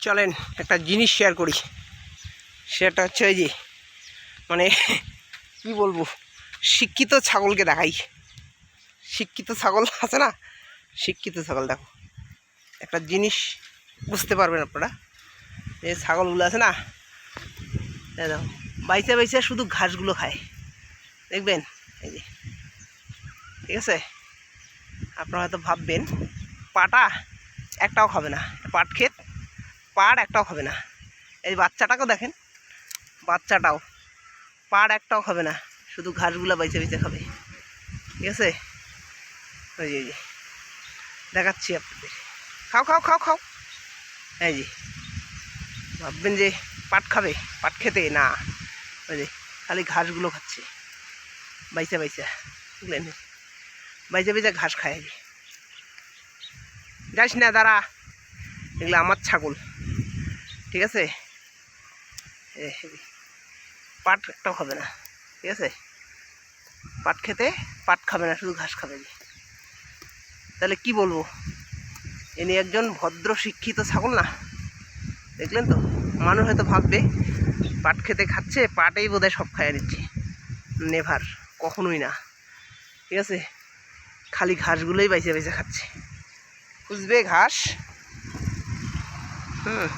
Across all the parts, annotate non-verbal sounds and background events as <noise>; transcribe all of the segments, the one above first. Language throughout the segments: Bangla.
চলেন, একটা জিনিস শেয়ার করি। সেটা হচ্ছে ওই যে মানে কি বলব, শিক্ষিত ছাগলকে দেখাই। শিক্ষিত ছাগল আছে না? শিক্ষিত ছাগল দেখো। একটা জিনিস বুঝতে পারবেন আপনারা। এই ছাগলগুলো আছে না? দেখো, বাইচা বাইচা শুধু ঘাসগুলো খায়। দেখবেন? এই যে। ঠিক আছে? আপনারা হয়তো ভাববেন, পাটা একটাও খাবে না। পাট ক্ষেত পাড় একটাও হবে না। এই বাচ্চাটাকেও দেখেন, বাচ্চাটাও পাড় একটাও হবে না, শুধু ঘাসগুলো বাইচে বাইচে খাবে ঠিক আছে? ওই যে, দেখাচ্ছি আপনাদের। খাও খাও খাও খাও। এই যে, ভাববেন যে পাট খাবে, পাট খেতে? না। ওই যে, খালি ঘাসগুলো খাচ্ছে। বাইচা বাইচা, বুঝলেন? বাইচা বাইচা ঘাস খায়। যাস না, দাঁড়া। এগুলো আমার ছাগল। ঠিক আছে? পাট একটাও খাবে না, ঠিক আছে? পাট খেতে পাট খাবে না, শুধু ঘাস খাবে। তাহলে কি বলব? ইনি একজন ভদ্র শিক্ষিত ছাগল না? দেখলেন তো? মানুষ হয়তো ভাববে, পাট খেতে খাচ্ছে, পাটেই বোধহয় সব খাইয়ে নিচ্ছে। নেভার, কখনোই না। ঠিক আছে? খালি ঘাসগুলোই বাইচে বাইচে খাচ্ছে। খুঁজবে ঘাস? হুম।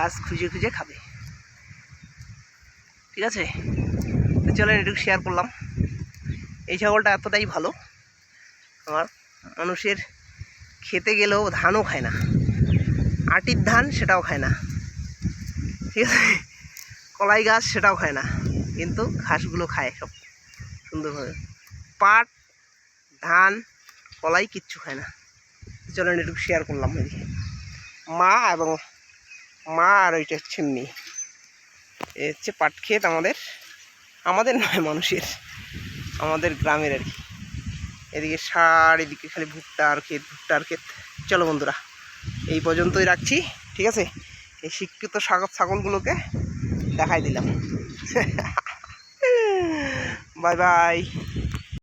ঘাস খুঁজে খুঁজে খাবে। ঠিক আছে? তো চলেন একটু শেয়ার করলাম। এই ছাগলটা এতটাই ভালো। আমার মানুষের খেতে গেলেও ধানও খায় না। আটির ধান সেটাও খায় না। ঠিক আছে? কলাই গাছ সেটাও খায় না। কিন্তু ঘাসগুলো খায় সব সুন্দরভাবে। পাট, ধান, কলাই কিচ্ছু খায় না। চলেন একটু শেয়ার করলাম মা এবং মা আর ওইটা হচ্ছে মেয়ে। এ হচ্ছে পাট ক্ষেত আমাদের। আমাদের নয়, মানুষের। আমাদের গ্রামের আর কি। এদিকে সার, এদিকে খালি ভুট্টা ভুট্টার ক্ষেত, ভুট্টা আর ক্ষেত। চলো বন্ধুরা, এই পর্যন্তই রাখছি, ঠিক আছে? এই শিক্ষিত ছাগল ছাগলগুলোকে দেখাই দিলাম। <laughs> Bye bye.